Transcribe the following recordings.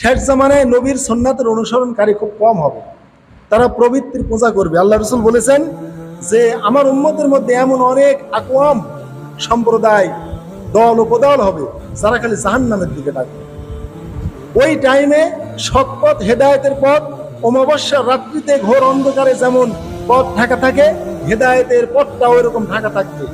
শেষ জামানায় নবীর সন্ন্যাতের অনুসরণকারী খুব কম হবে। তারা প্রবৃত্তির পূজা করবে। আল্লাহ রসুল বলেছেন যে, আমার উম্মতের মধ্যে এমন অনেক আকওয়াম সম্প্রদায় দল উপদল হবে, যারা খালি জাহান্নামের দিকে ডাকবে ওই টাইমে সৎপথ হেদায়েতের পথ, অমাবস্যার রাত্রিতে ঘোর অন্ধকারে যেমন পথ ঢাকা থাকে, হেদায়েতের পথটা ওই রকম ঢাকা থাকবে।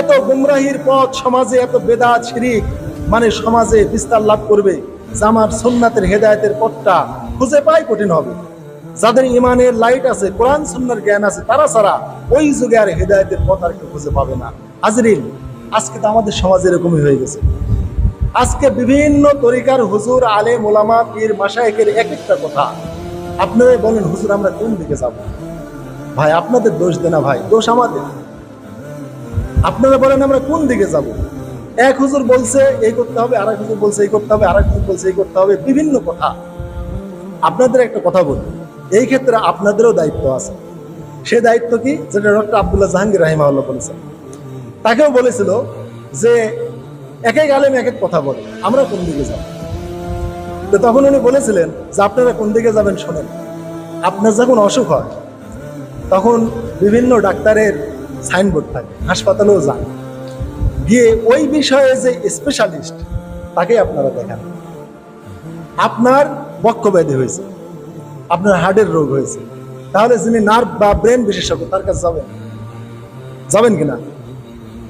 এত গুমরাহির পথ সমাজে এত বেদা ছিরিক মানে সমাজে বিস্তার লাভ করবে। আমার সোননাথের হেদায়েতের পথটা খুঁজে পাই কঠিন হবে। যাদের ইমানের লাইট আছে, কোরআন, সুন্নার জ্ঞান আছে, তারা ছাড়া ওই যুগে আর হেদায়েতের পথ আর কেউ খুঁজে পাবে না। হাজরিন, আজকে তো আমাদের সমাজ এরকমই হয়ে গেছে। আজকে বিভিন্ন তরিকার হুজুর আলে মোলামা পীর মাসায়েকের এক একটা কথা আপনারাই বলেন, হুজুর, আমরা কোন দিকে যাব? ভাই, আপনাদের দোষ দেনা ভাই, দোষ আমাদের। আপনারা বলেন, আমরা কোন দিকে যাব? এক হুজুর বলছে, এই করতে হবে আর এক হুজুর বলছে, এই করতে হবে আর এক হুজুর বলছে, এই করতে হবে, বিভিন্ন কথা। আপনাদের একটা কথা বলি, এই ক্ষেত্রে আপনাদেরও দায়িত্ব আছে। সে দায়িত্ব কি? যেটা ডক্টর আবদুল্লাহ জাহাঙ্গীর রাহিমাহুল্লাহ বলেছেন। তাকেও বলেছিল যে, এক এক আলেম এক এক কথা বলে, আমরা কোন দিকে যাব? তো তখন উনি বলেছিলেন যে, আপনারা কোন দিকে যাবেন শোনেন। আপনার যখন অসুখ হয়, তখন বিভিন্ন ডাক্তারের সাইনবোর্ড থাকে, হাসপাতালেও যান। গিয়ে ওই বিষয়ে যে স্পেশালিস্ট তাকে আপনারা দেখান। আপনার বক্ষব্যাধি হয়েছে, আপনার হার্টের রোগ হয়েছে, তাহলে যিনি নার্ভ বা ব্রেন বিশেষজ্ঞ, তার কাছে যাবেন। যাবেন কিনা?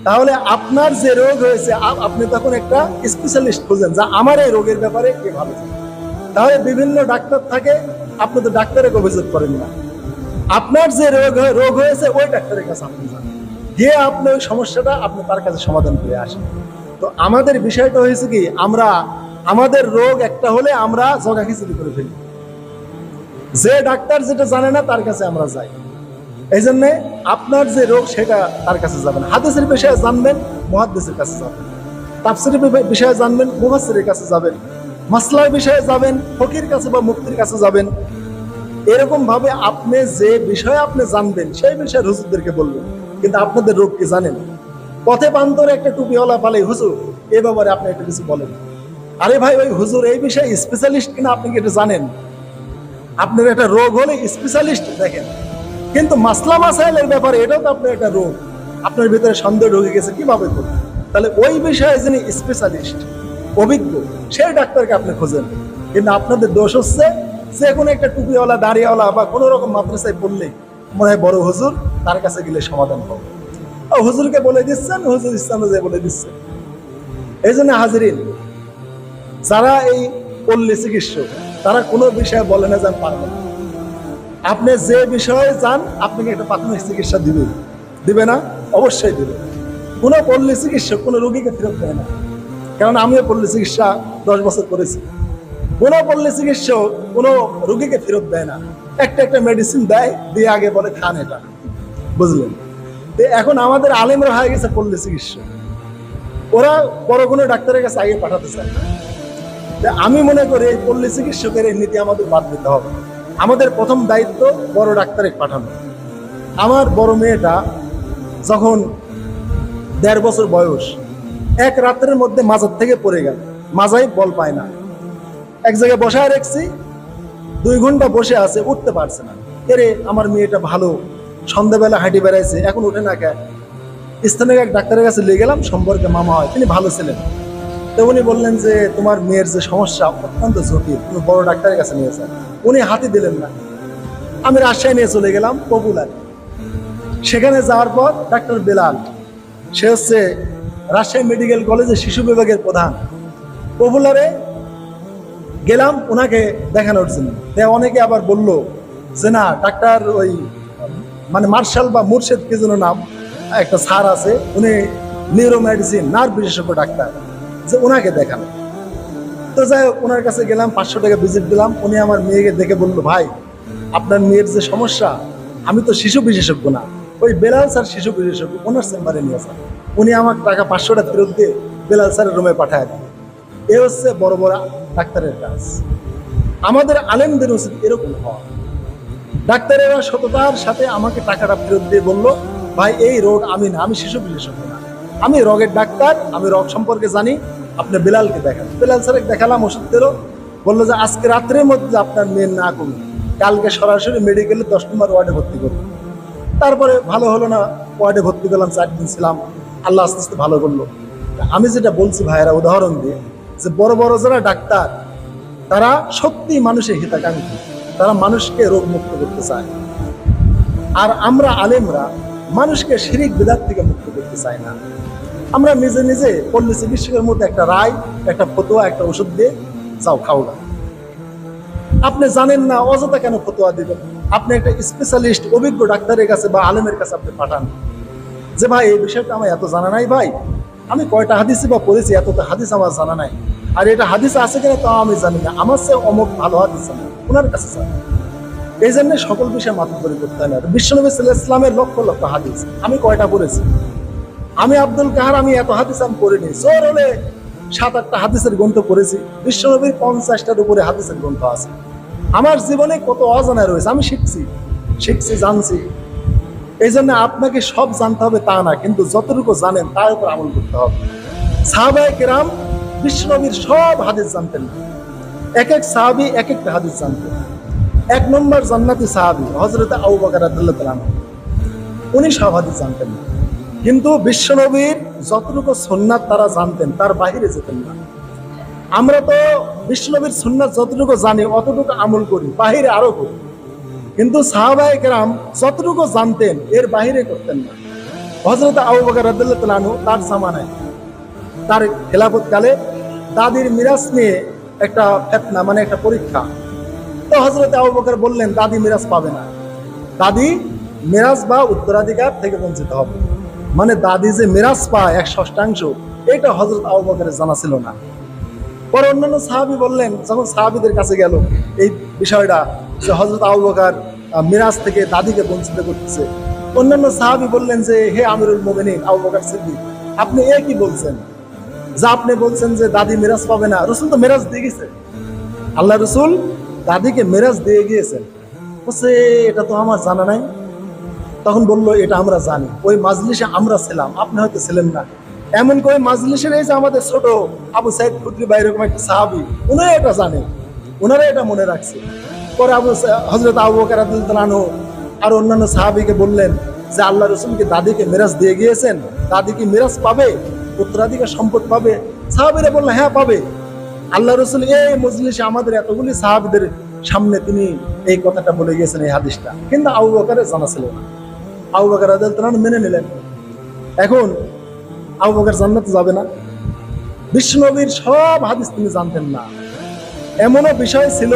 তাহলে আপনার যে রোগ হয়েছে আপনি তখন একটা স্পেশালিস্ট খুঁজেন, যা আমার এই রোগের ব্যাপারে কে ভালো তাহলে বিভিন্ন ডাক্তার থাকে, আপনি তো ডাক্তারের অভিযোগ করেন না। আপনার যে রোগ রোগ হয়েছে, ওই ডাক্তারের কাছে আপনি যান। গিয়ে আপনি ওই সমস্যাটা আপনি তার কাছে সমাধান করে আসেন। তো আমাদের বিষয়টা হয়েছে কি, আমরা, আমাদের রোগ একটা হলে আমরা জগা খিচুড়ি করে ফেলি। যে ডাক্তার যেটা জানে না, তার কাছে আমরা যাই। এই জন্যে আপনার যে রোগ, সেটা তার কাছে যাবেন। হাদিসের বিষয়ে জানবেন মহাদ্দেশের কাছে যাবেন। তাফসিরের বি- বিষয়ে জানবেন মুহাসিরের কাছে যাবেন। মাসলার বিষয়ে যাবেন, ফকির কাছে বা মুক্তির কাছে যাবেন। এরকম ভাবে আপনি যে বিষয়ে আপনি জানবেন, সেই বিষয়ে হুজুরদেরকে বলবেন। কিন্তু আপনাদের রোগ কি জানেন? পথে প্রান্তরে একটা টুপিওয়ালা পালে হুজুর, এ ব্যাপারে আপনি একটা কিছু বলেন। আরে ভাই, ওই হুজুর, এই বিষয়ে স্পেশালিস্ট কিনা আপনি কি এটা জানেন? আপনার একটা রোগ হলে স্পেশালিস্ট দেখেন। কিন্তু মাসলা মাসাইলের ব্যাপারে এটাও তো আপনার একটা রোগ। আপনার ভিতরে সন্দেহ ঢুকে গেছে, কীভাবে করবেন তাহলে ওই বিষয়ে যিনি স্পেশালিস্ট অভিজ্ঞ, সেই ডাক্তারকে আপনি খোঁজেন। কিন্তু আপনাদের দোষ হচ্ছে যে কোনো একটা টুপিওয়ালা দাঁড়িয়েওয়ালা বা কোনো রকম মাদ্রাসায় পড়লে মনে হয় বড় হুজুর, তার কাছে গেলে সমাধান হবে। হুজুরকে বলে দিচ্ছেন, হুজুর ইসলামে বলে দিচ্ছেন এই জন্য হাজিরিন, যারা এই পল্লী চিকিৎসক, তারা কোনো বিষয়ে বলে না যান পারবেন আপনি যে বিষয়ে যান, আপনাকে একটা প্রাথমিক চিকিৎসা দিবে। দিবে না? অবশ্যই দিবে। কোনো পল্লী চিকিৎসক কোনো রোগীকে ফেরত দেয় না। কারণ আমিও পল্লী চিকিৎসা দশ বছর করেছি। কোনো পল্লী চিকিৎসক কোনো রুগীকে ফেরত দেয় না। একটা একটা মেডিসিন দেয়, দিয়ে আগে বলে, খান এটা। বুঝলেন? এখন আমাদের আলেমরা হয়ে গেছে পল্লী চিকিৎসক। ওরা বড় কোনো ডাক্তারের কাছে আগে পাঠাতে চায় আমি মনে করি এই পল্লী চিকিৎসকের এই নীতি আমাদের বাদ দিতে হবে। আমাদের প্রথম দায়িত্ব বড় ডাক্তারে পাঠানো। আমার বড় মেয়েটা যখন দেড় বছর বয়স, এক রাত্রের মধ্যে মাজার থেকে পড়ে গেল। মাজাই বল পায় না। এক জায়গায় বসায় রাখছি, দুই ঘণ্টা বসে আছে, উঠতে পারছে না। এরে, আমার মেয়েটা ভালো। সন্ধ্যাবেলা হাঁটি বেড়াইছে, এখন উঠে না কে স্থানীয় এক ডাক্তারের কাছে নিয়ে গেলাম, সম্পর্কে মামা হয়, তিনি ভালো ছিলেন। তো উনি বললেন যে, তোমার মেয়ের যে সমস্যা, অত্যন্ত জটিল তুমি বড় ডাক্তারের কাছে নিয়েছেন উনি হাতে দিলেন না। আমি রাজশাহী নিয়ে চলে গেলাম পপুলার সেখানে যাওয়ার পর ডাক্তার বেলাল, সে হচ্ছে রাজশাহী মেডিকেল কলেজের শিশু বিভাগের প্রধান। পপুলারে গেলাম ওনাকে দেখানোর জন্য। তা অনেকে আবার বলল যে, না, ডাক্তার ওই মানে মার্শাল বা মুর্শেদ কি যেন নাম, একটা স্যার আছে, উনি নিউরো মেডিসিন নার্ভ বিশেষজ্ঞ ডাক্তার, যে ওনাকে দেখানো তো যাই ওনার কাছে গেলাম, পাঁচশো টাকা ভিজিট দিলাম। উনি আমার মেয়েকে দেখে বলল, ভাই, আপনার মেয়ের যে সমস্যা, আমি তো শিশু বিশেষজ্ঞ না। ওই বেলাল স্যার শিশু বিশেষজ্ঞ, ওনার চেম্বারে নিয়ে আসেন উনি আমার টাকা পাঁচশোটা ফেরত দিয়ে বেলাল স্যারের রুমে পাঠায় দেন। এ হচ্ছে বড় বড় ডাক্তারের কাজ। আমাদের আলেমদের উচিত এরকম হওয়া। ডাক্তারেরা সততার সাথে আমাকে টাকাটা ফেরত দিয়ে বলল, ভাই, এই রোগ আমি না, আমি শিশু বিশেষজ্ঞ না। আমি রোগের ডাক্তার, আমি রোগ সম্পর্কে জানি, আপনি বেলালকে দেখান। বেলাল স্যারকে দেখালাম, ওষুধ দিল, বলল যে, আজকে রাত্রের মধ্যে আপনার মেয়ের না করুন। কালকে সরাসরি মেডিকেলে দশ নম্বর ওয়ার্ডে ভর্তি করুন। তারপরে ভালো হলো না, ওয়ার্ডে ভর্তি করলাম, চার দিন ছিলাম। আল্লাহ আস্তে আস্তে ভালো করল। আমি যেটা বলছি ভাইয়েরা, উদাহরণ দিয়ে যে বড় বড় যারা ডাক্তার, তারা সত্যি মানুষের হিতাকাঙ্ক্ষী। তারা মানুষকে রোগ মুক্ত করতে চায়। আর আমরা আলেমরা মানুষকে শিরিক বিদাত থেকে মুক্ত করতে চাই না। আমরা নিজে নিজে পল্লী চিকিৎসকের মধ্যে একটা রায়, একটা ফতোয়া, একটা ওষুধ দিয়ে যাও খাওয়া আপনি জানেন না অযথা কেন ফতোয়া দিবেন? আপনি একটা স্পেশালিস্ট অভিজ্ঞ ডাক্তারের কাছে বা আলেমের কাছে আপনি পাঠান। যে ভাই, এই বিষয়টা আমার এত জানা নাই ভাই। আমি কয়টা হাদিসে বা পড়েছি এত তো হাদিস আমার জানা নাই। আর এটা হাদিস আছে কিনা তাও আমি জানি না। আমার সে অমুক ভালো হাদিস জানা। ওনার কাছে জানা। এই জন্য সকল বিষয়ে মাথা করে করতে হয় বিশ্বনবী সাল্লাহ ইসলামের লক্ষ লক্ষ হাদিস। আমি কয়টা পড়েছি? আমি আব্দুল কাহার, আমি এত হাদিস আমি পড়িনি। জোর হলে সাত আটটা হাদিসের গ্রন্থ পড়েছি। বিশ্বনবীর পঞ্চাশটার উপরে হাদিসের গ্রন্থ আছে। আমার জীবনে কত অজানা রয়েছে। আমি শিখছি। শিখছি, জানছি। এই জন্য আপনাকে সব জানতে হবে তা না, কিন্তু যতটুকু জানেন তার উপর আমল করতে হবে। সাহাবায় কেরাম বিশ্বনবীর সব হাদিস জানতেন। এক এক সাহাবি এক একটা হাদিস জানতেন। এক নম্বর জান্নাতি সাহাবি হজরত আবু বকর তাআলা উনি সব হাদিস জানতেন। না কিন্তু বিশ্বনবীর যতটুকু সুন্নাত তারা জানতেন, তার বাইরে যেতেন না। আমরা তো বিশ্বনবীর সুন্নাত যতটুকু জানি, অতটুকু আমল করি, বাহিরে আরও করি। কিন্তু সাহাবায়ে কেরাম যতটুকু জানতেন, এর বাইরে করতেন না। হজরত আবু বকর রাদিয়াল্লাহু তাআলা তার জামানায়, তার খেলাফত কালে দাদির মিরাজ নিয়ে একটা ফেতনা মানে একটা পরীক্ষা। তো হজরত আবু বকর বললেন, দাদি মিরাজ পাবে না। দাদি মিরাজ বা উত্তরাধিকার থেকে বঞ্চিত হবে। মানে দাদি যে মিরাজ পায় এক ষষ্ঠাংশ, এটা হজরত আবু বকরের জানা ছিল না। পরে অন্যান্য সাহাবি বললেন, যখন সাহাবিদের কাছে গেল, এই বিষয়টা যে হজরত আবু বকর মিরাজ থেকে দাদিকে বঞ্চিত করতেছে। অন্যান্য সাহাবি বললেন যে, হে আমিরুল মোমিনিন, আবু বকর সিদ্দিক, আপনি এ কি বলছেন? যা আপনি বলছেন যে, দাদি মিরাজ পাবে না। রসুল তো মিরাজ দিয়ে গেছে। আল্লাহ রসুল দাদিকে মেরাজ দিয়ে গিয়েছেন। বলছে, এটা তো আমার জানা নাই। তখন বলল, এটা আমরা জানি। ওই মাজলিসে আমরা ছিলাম, আপনি হয়তো ছিলেন না। এমন করে মাজলিসের এই যে আমাদের ছোট আবু সাইদ খুদ্রি বা এরকম একটা সাহাবি উনি এটা জানে। ওনারা এটা মনে রাখছে। পরে আবু হজরত আবু বকর রাদিয়াল্লাহু আর অন্যান্য সাহাবিকে বললেন যে আল্লাহ রসুলকে দাদিকে মেরাজ দিয়ে গিয়েছেন। দাদি কি মেরাজ পাবে? উত্তরাধিকার সম্পদ পাবে? সাহাবিরা বলল হ্যাঁ পাবে। আল্লাহ রসুল, এই মজলিসে আমাদের এতগুলি সাহাবিদের সামনে তিনি এই কথাটা বলে গিয়েছেন, এই হাদিসটা। কিন্তু আবু বকারের জানা ছিল না। আবু বকর আনহু মেনে নিলেন। এখন আবু বকর জান্নাতে যাবে না। বিষ্ণবীর সব হাদিস তিনি জানতেন না। এমনও বিষয় ছিল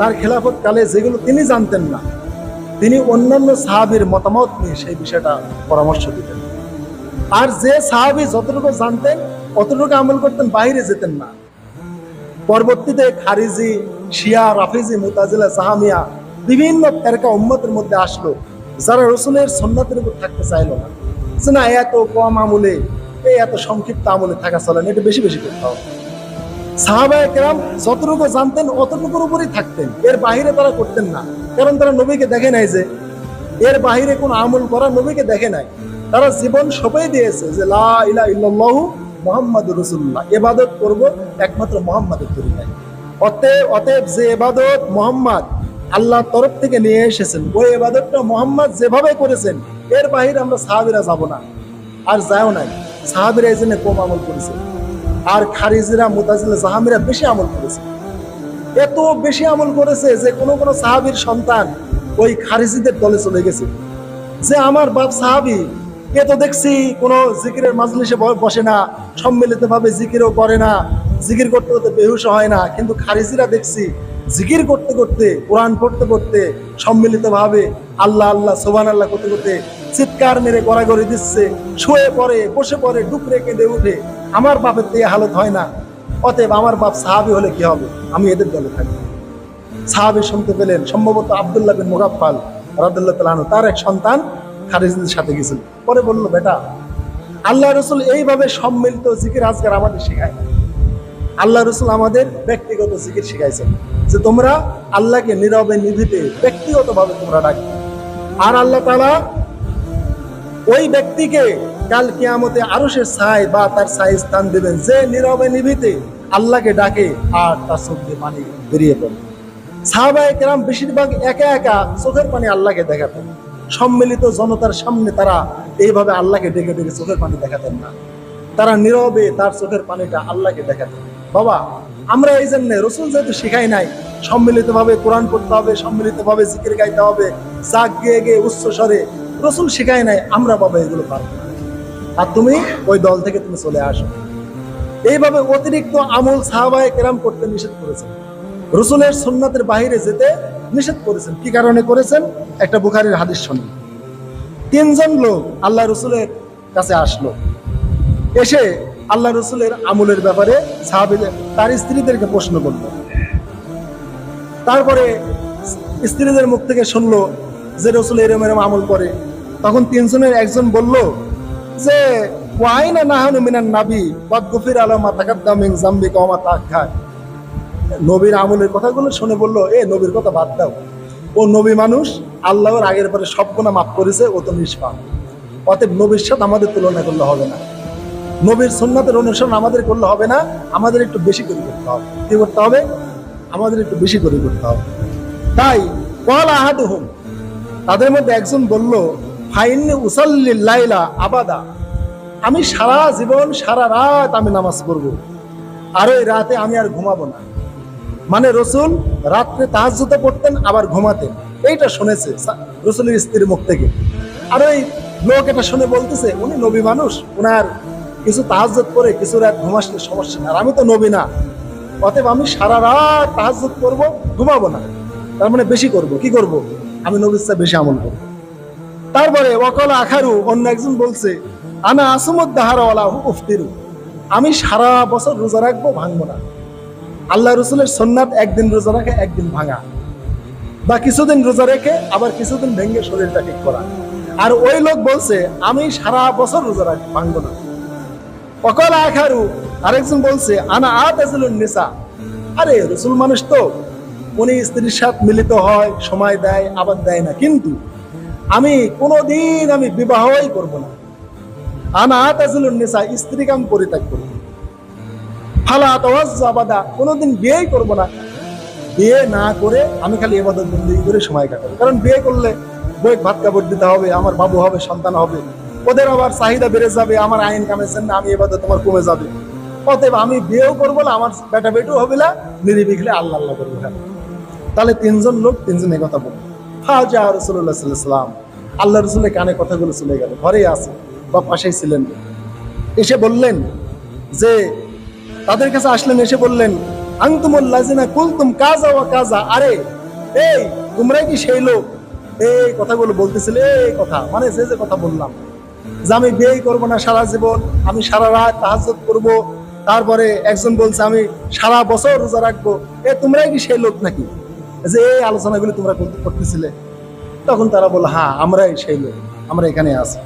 তার খেলাফত কালে যেগুলো তিনি জানতেন না, তিনি অন্যান্য সাহাবীর মতামত নিয়ে সেই বিষয়টা পরামর্শ দিতেন। আর যে সাহাবী যতটুকু জানতেন, অতটুকু আমল করতেন, বাইরে যেতেন না। পরবর্তীতে খারিজি, শিয়া, রাফিজি, মুতাজিলা সাহামিয়া বিভিন্ন ফেরকা উম্মতের মধ্যে আসলো, যারা রসুলের সন্ন্যতের উপর থাকতে চাইলো না। যে না, এত কম আমলে এই এত সংক্ষিপ্ত আমলে থাকা চলে না, এটা বেশি বেশি করতে হবে। যতটুকু জানতেন, অতটুকুর থাকতেন। এর বাহিরে তারা করতেন না। কারণ তারা নবীকে দেখে নাই যে, এর বাহিরে কোন আমল করা নবীকে দেখে নাই। তারা জীবন সবাই দিয়েছে যে রসুল্লাহ এবাদত একমাত্র মোহাম্মদের তরিকায় অতএব অতএব যে এবাদত মোহাম্মদ আল্লাহর তরফ থেকে নিয়ে এসেছেন, ওই এবাদতটা মোহাম্মদ যেভাবে করেছেন, এর বাহিরে আমরা সাহাবিরা যাব না। আর যাও নাই। সাহাবিরা এই জন্য কম আমল করেছে? আর খারিজিরা, মুতাজিলা, জাহামিরা বেশি আমল করেছে। এত বেশি আমল করেছে যে কোনো কোনো সাহাবীর সন্তান ওই খারিজিদের দলে চলে গেছে। যে আমার বাপ সাহাবি, এ তো দেখছি কোনো জিকিরের মাজলিসে বসে না সম্মিলিত ভাবে জিকিরও করে না, জিকির করতে করতে বেহুশ হয় না, কিন্তু খারিজিরা দেখছি জিকির করতে করতে, কোরআন পড়তে পড়তে সম্মিলিত ভাবে আল্লাহ আল্লাহ সোবান আল্লাহ করতে করতে চিৎকার মেরে গড়াগড়ি দিচ্ছে, শুয়ে পড়ে, বসে পড়ে, ডুকরে কেঁদে উঠে আমার বাপের তো হালত হয় না। অতএব আমার বাপ সাহাবি হলে কি হবে? আমি এদের দলে থাকি সাহাবি শুনতে পেলেন, সম্ভবত আবদুল্লাহ বিন মুগাফাল রাদুল্লাহ তালানু তার এক সন্তান খারিজদের সাথে গেছিল। পরে বলল, বেটা আল্লাহ রসুল এইভাবে সম্মিলিত জিকির আজকার আমাদের শেখায় আল্লাহ রসুল আমাদের ব্যক্তিগত জিকির শিখাইছেন যে তোমরা আল্লাহকে নীরবে নিভিতে ব্যক্তিগতভাবে তোমরা ডাকবে। আর আল্লাহ তালা ওই ব্যক্তিকে কাল কিয়ামতে আরও সে ছাই বা তার ছাই স্থান দেবেন। যে নীরবে নিভিতে আল্লাহকে ডাকে আর তার চোখ দিয়ে পানি বেরিয়ে পড়ে। সাহাবায়ে কেরাম বেশিরভাগ একা একা চোখের পানি আল্লাহকে দেখাতেন। সম্মিলিত জনতার সামনে তারা এইভাবে আল্লাহকে ডেকে ডেকে চোখের পানি দেখাতেন না। তারা নীরবে তার চোখের পানিটা আল্লাহকে দেখাতেন। বাবা, আমরা এই জন্য রসুল যেহেতু শিখাই নাই, সম্মিলিতভাবে কোরআন পড়তে হবে, সম্মিলিতভাবে জিকির গাইতে হবে, জাগ গিয়ে গিয়ে উচ্চ স্বরে রসুল শিখাই নাই, আমরা বাবা এগুলো পারব আর তুমি ওই দল থেকে তুমি চলে আসো। এইভাবে অতিরিক্ত আমল সাহাবায়ে কেরাম করতে নিষেধ করেছেন। রসুলের সুন্নাতের বাইরে যেতে নিষেধ করেছেন। কি কারণে করেছেন? একটা বুখারীর হাদিস শুনি তিনজন লোক আল্লাহ রসুলের কাছে আসলো। এসে আল্লাহ রসুলের আমলের ব্যাপারে সাহাবিদের, তার স্ত্রীদেরকে প্রশ্ন করল। তারপরে স্ত্রীদের মুখ থেকে শুনলো যে রসুল এরম এরম আমল করে। তখন তিনজনের একজন বলল, যে, ওয়াইনা নাহানু মিনান নাবি গফির আলামা তাকাদ্দাম মিন জাম্বিকা ওয়া মা তাআখার। নবীর আমলের কথাগুলো শুনে বলল, এ, নবীর কথা বাদ দাও। ও নবী মানুষ, আল্লাহর আগের পরে সব গুণা মাফ করেছে, ও তো নিষ্পাপ। অতএব নবীর সাথে আমাদের তুলনা করলে হবে না। নবীর সুন্নাতের অনুসরণ আমাদের করলে হবে না, আমাদের একটু বেশি করে করতে হবে। কি করতে হবে? আমাদের একটু বেশি করে করতে হবে। তাই, কল আহাদুহুম। তাদের মধ্যে একজন বলল উসাল্লিল লাইলা আবাদা। আমি সারা জীবন, সারা রাত আমি নামাজ পড়ব। আর ওই রাতে আমি আর ঘুমাবো না। মানে রসুল রাত্রে তাহাজ্জুদে পড়তেন, আবার ঘুমাতেন। এইটা শুনেছে রসুলের স্ত্রীর মুখ থেকে। আর ওই লোক এটা শুনে বলতেছে, উনি নবী মানুষ ওনার কিছু তাহাজ্জুদ করে কিছু রাত ঘুমাসলে সমস্যা না আর আমি তো নবী না। অতএব আমি সারা রাত তাহাজ্জুদ করব ঘুমাবো না। তার মানে বেশি করব। কি করব? আমি নবীর বেশি আমল করব। তারপরে ওয়াকাল আখারু, অন্য একজন বলছে, আনা আসমুদ্দাহারওয়ালা উফতিরু। আমি সারা বছর রোজা রাখব, ভাঙবো না। আল্লাহ রসুলের সন্ন্যাত একদিন রোজা রাখে, একদিন ভাঙা। বা কিছুদিন রোজা রেখে, আবার কিছুদিন ভেঙে শরীরটা ঠিক করা। আর ওই লোক বলছে, আমি সারা বছর রোজা রাখি, ভাঙবো না। অকল আখারু, আরেকজন বলছে, আনা আতাজুলুন নিসা। আরে, রসুল মানুষ তো, উনি স্ত্রীর সাথে মিলিত হয়, সময় দেয়, আবার দেয় না। কিন্তু আমি কোনোদিন আমি বিবাহই করব না। আনা নিসা স্ত্রীকে আমি পরিত্যাগ করব। ফালা তাওয়াজ্জু আবাদা, কোনোদিন বিয়েই করব না। বিয়ে না করে আমি খালি এবাদত বন্দি করে সময় কাটাবো। কারণ বিয়ে করলে বই ভাত কাপড় দিতে হবে, আমার বাবু হবে, সন্তান হবে। ওদের আবার চাহিদা বেড়ে যাবে, আমার আইন কামেছেন না, আমি এবাদত তোমার কমে যাবে। অতএব আমি বিয়েও করব না, আমার বেটা বেটু হবে না নিরিবিঘলে আল্লাহ আল্লাহ করব তাহলে তিনজন লোক, তিনজন কথা বলব। রসুল্লাহ সাল্লাম আল্লাহ রসুলের কানে কথাগুলো চলে গেল। ঘরেই আছে, বা পাশেই ছিলেন। এসে বললেন যে, তাদের কাছে আসলেন, এসে বললেন তোমরাই কি সেই লোক? কথাগুলো বলতেছিলে কথা মানে যে যে কথা বললাম, যে আমি বিয়েই করব না সারা জীবন, আমি সারা রাত তাহাজ্জুদ করব, তারপরে একজন বলছে, আমি সারা বছর রোজা রাখব। এ, তোমরাই কি সেই লোক নাকি? যে এই আলোচনাগুলো তোমরা করতে- করতেছিলে, তখন তারা বলল হ্যাঁ আমরাই সেই লোক, আমরা এখানে আছি।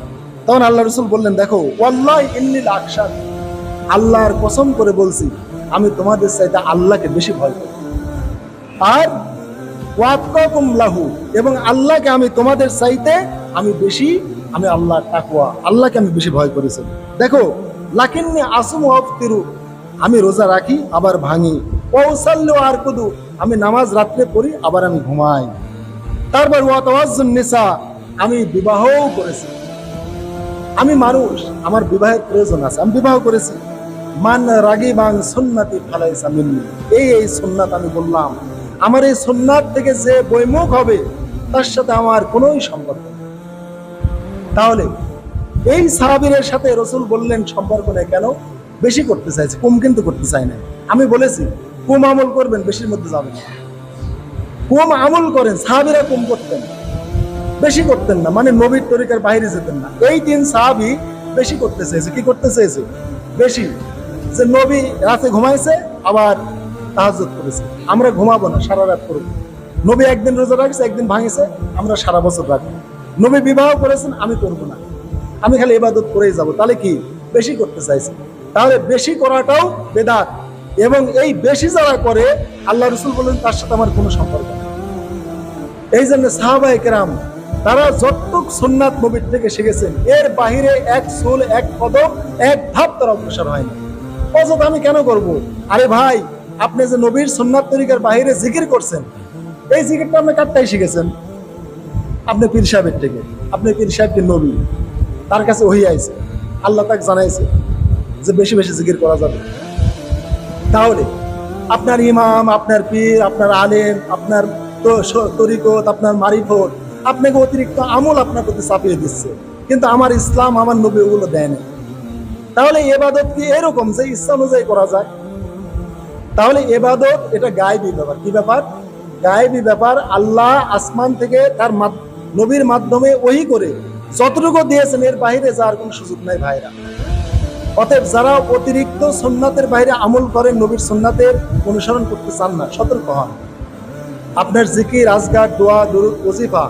তখন আল্লাহ রসুল বললেন, দেখো, ওয়াল্লাহ আল্লাহর কসম করে বলছি, আমি তোমাদের চাইতে আল্লাহকে বেশি ভয় করি। আর ওয়াতকাকুম লাহু, এবং আল্লাহকে আমি তোমাদের চাইতে আমি বেশি, আমি আল্লাহ তাকওয়া, আল্লাহকে আমি বেশি ভয় করেছি। দেখো, লাকিন্নি আসুম অফ তিরু আমি রোজা রাখি, আবার ভাঙি। ওসাল্লু আর কুদু আমি নামাজ রাত্রে পড়ি, আবার আমি ঘুমাই। তারপর নিসা, আমি বিবাহও করেছি। আমি মানুষ, আমার বিবাহের প্রয়োজন আছে, আমি বিবাহ করেছি। মান রাগিবাং সুন্নাতি ফালাইসা মিন্নি। এই এই সুন্নাত আমি বললাম, আমার এই সুন্নাত থেকে যে বৈমুখ হবে, তার সাথে আমার কোনোই সম্পর্ক। তাহলে, এই সাহাবীরের সাথে রসুল বললেন, সম্পর্ক নেই কেন? বেশি করতে চাইছে, কম কিন্তু করতে চাই না আমি বলেছি কম আমল করবেন, বেশির মধ্যে যাবেন। কম আমল করেন, সাহাবীরা কম করতেন। বেশি করতেন না মানে নবীর তরিকার বাইরে যেতেন না। এই তিন সাহাবি বেশি করতে চেয়েছে। কি করতে চেয়েছে? বেশি। যে নবী রাতে ঘুমাইছে, আবার তাহাজ্জুদ করেছে। আমরা ঘুমাবো না, সারা রাত করব। নবী একদিন রোজা রাখছে, একদিন ভাঙিছে, আমরা সারা বছর রাখব। নবী বিবাহ করেছেন, আমি করব না। আমি খালি ইবাদত করেই যাব। তাহলে কি? বেশি করতে চাইছে। তাহলে বেশি করাটাও বেদাত। এবং এই বেশি যারা করে আল্লাহ রসুল বলেন তার সাথে আমার কোনো সম্পর্ক নেই। এই জন্য সাহাবাই কেরাম, তারা যতটুক সুন্নাত নবীর থেকে শিখেছেন, এর বাহিরে এক চুল এক কদম, এক ধাপ তারা অগ্রসর হয়নি অযথা আমি কেন করব? আরে ভাই, আপনি যে নবীর সুন্নাত তরিকার বাহিরে জিকির করছেন, এই জিকিরটা আপনি কাটটাই শিখেছেন? আপনি পীর সাহেবের থেকে, আপনি পীর সাহেবকে নবী, তার কাছে ওহি আইছে, আল্লাহ তাকে জানাইছে যে বেশি বেশি জিকির করা যাবে। তাহলে আপনার ইমাম, আপনার পীর, আপনার আলেম, আপনার তরিকত, আপনার মারিফত, আপনাকে অতিরিক্ত আমল আপনার প্রতি চাপিয়ে দিচ্ছে। কিন্তু আমার ইসলাম আমার নবী ওগুলো দেয় না তাহলে এবাদত কি এরকম যে ইচ্ছা অনুযায়ী করা যায়? তাহলে এবাদত এটা গায়েবী ব্যাপার। কি ব্যাপার? গায়েবী ব্যাপার, আল্লাহ আসমান থেকে তার নবীর মাধ্যমে ওহি করে যতটুকু দিয়েছেন, এর বাইরে যাওয়ার কোনো সুযোগ নাই ভাইরা। অতএব যারা অতিরিক্ত সোননাথের বাইরে আমল করেন, নবীর সোননাথের অনুসরণ করতে চান না, সতর্ক হন। আপনার জিকির, আজগার, দোয়া, দরুদ, ওজিফা,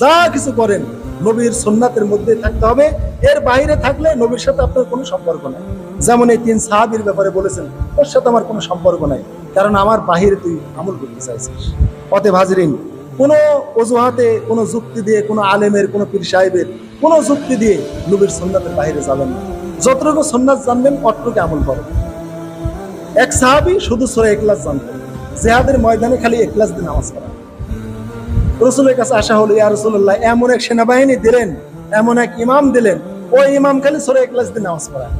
যা কিছু করেন, নবীর সোননাথের মধ্যে থাকতে হবে। এর বাইরে থাকলে নবীর সাথে আপনার কোনো সম্পর্ক নাই। যেমন এই তিন সাহাবির ব্যাপারে বলেছেন ওর সাথে আমার কোনো সম্পর্ক নাই, কারণ আমার বাহিরে তুই আমল করতে চাইছিস। অতএব হাজরিন, কোনো অজুহাতে, কোনো যুক্তি দিয়ে, কোনো আলেমের, কোনো পীর সাহেবের, কোনো যুক্তি দিয়ে নবীর সোননাথের বাইরে যাবেন না। যতটুকু সন্ন্যাস জানবেন অতটুকু আমল করেন এক সাহাবি শুধু সোরা একলাস জানতেন। জেহাদের ময়দানে খালি একলাস দিয়ে নামাজ পড়া রসুলের কাছে আসা হলো, ইয়া রসুল্লাহ এমন এক সেনাবাহিনী দিলেন, এমন এক ইমাম দিলেন, ওই ইমাম খালি সোরা একলাস দিয়ে নামাজ পড়ায়।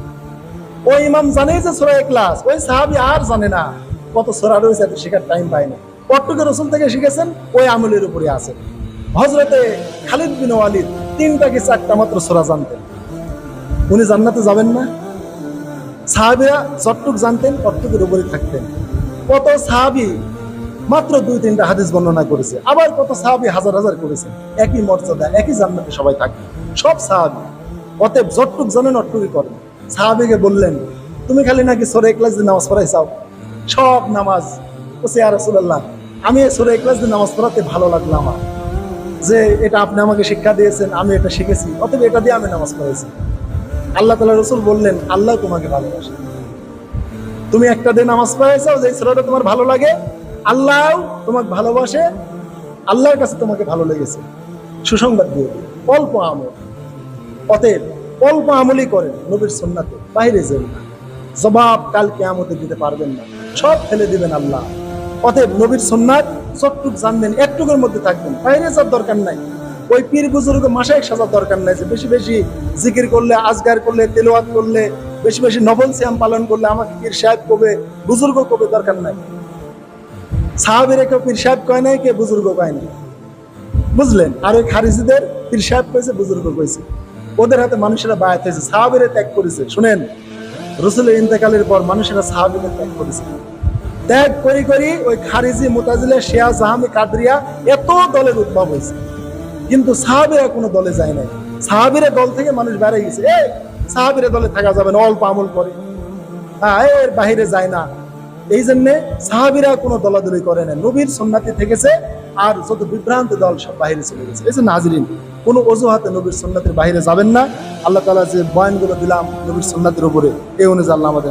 ওই ইমাম জানে যে সোরা একলাস ওই সাহাবি আর জানে না। কত সোরা রয়েছে, এত শেখার টাইম পায় না। কটটুকে রসুল থেকে শিখেছেন, ওই আমলের উপরে আছে। হজরতে খালিদ বিন ওয়ালিদ তিনটা কি চারটা মাত্র সোরা জানতেন। উনি জান্নাতে যাবেন না। সাহাবিরা যতটুক জানতেন, ততটুকুর উপরে থাকতেন। কত সাহাবি মাত্র দুই, তিনটা হাদিস বর্ণনা করেছে। আবার কত সাহাবি হাজার হাজার করেছেন একই মর্যাদা, একই জান্নাতে সবাই থাকে। সব সাহাবি, অতএব যতটুক জানেন, অতটুকুই করেন। সাহাবিকে বললেন, তুমি খালি নাকি সোরে ক্লাস দিয়ে নামাজ পড়াই চাও সব নামাজ। ও সে আর রসুল্লাহ আমি সোরে ক্লাস দিয়ে নামাজ পড়াতে ভালো লাগল আমার। যে এটা আপনি আমাকে শিক্ষা দিয়েছেন, আমি এটা শিখেছি। অতএব এটা দিয়ে আমি নামাজ পড়েছি আল্লাহ তালা রসুল বললেন, আল্লাহ তোমাকে ভালোবাসে। তুমি একটা দিন নামাজ পড়াইছো, যে ছেলেটা তোমার ভালো লাগে আল্লাহ তোমাকে ভালোবাসে, আল্লাহর কাছে তোমাকে ভালো লেগেছে। সুসংবাদ দিয়ে অল্প আমল। অতএব অল্প আমলই করেন নবীর সন্ন্যাতে বাইরে যান না। জবাব কাল কেয়ামতে দিতে পারবেন না। সব ফেলে দিবেন আল্লাহ। অতএব নবীর সন্ন্যাত সবটুক জানবেন, একটুকুর মধ্যে থাকবেন। বাইরে যার দরকার নাই। ওই পীর বুজুর্গ মাসায় সাজার দরকার নাই যে বেশি বেশি জিকির করলে, আজগার করলে তেলোয়াত করলে, বেশি বেশি নবল শ্যাম পালন করলে আমাকে পীর সাহেব কবে, বুজুর্গ কবে দরকার নাই। সাহাবিরে কেউ পীর সাহেব কয় নাই কে বুজুর্গ কয় নাই। বুঝলেন? আর ওই খারিজিদের পীর সাহেব কয়েছে বুজুর্গ কয়েছে ওদের হাতে মানুষেরা বায়াত হয়েছে, সাহাবিরে ত্যাগ করেছে। শুনেন, রসুলের ইন্তেকালের পর মানুষেরা সাহাবিরে ত্যাগ করেছে। ত্যাগ করি করি ওই খারিজি, মোতাজিলা, শেয়া, জাহামি, কাদরিয়া এত দলের উদ্ভব হয়েছে। কিন্তু সাহাবিরা কোনো দলে যায় নাই। সাহাবিরা দল থেকে মানুষ বেড়ে গেছে। এই সাহাবিরা দলে থাকা যাবে না, অল্প আমল করে। হ্যাঁ এর বাহিরে যায় না। এই জন্যে সাহাবিরা কোনো দলাদলি করে না নবীর সন্ন্যাতি থেকেছে আর যত বিভ্রান্ত দল সব বাহিরে চলে গেছে। এই যে নাজরিন, কোনো অজুহাতে নবীর সন্ন্যাতের বাহিরে যাবেন না। আল্লাহ তালা যে বয়ানগুলো দিলাম নবীর সন্ন্যাতের উপরে, এই অনুযায়ী আল্লাহ আমাদের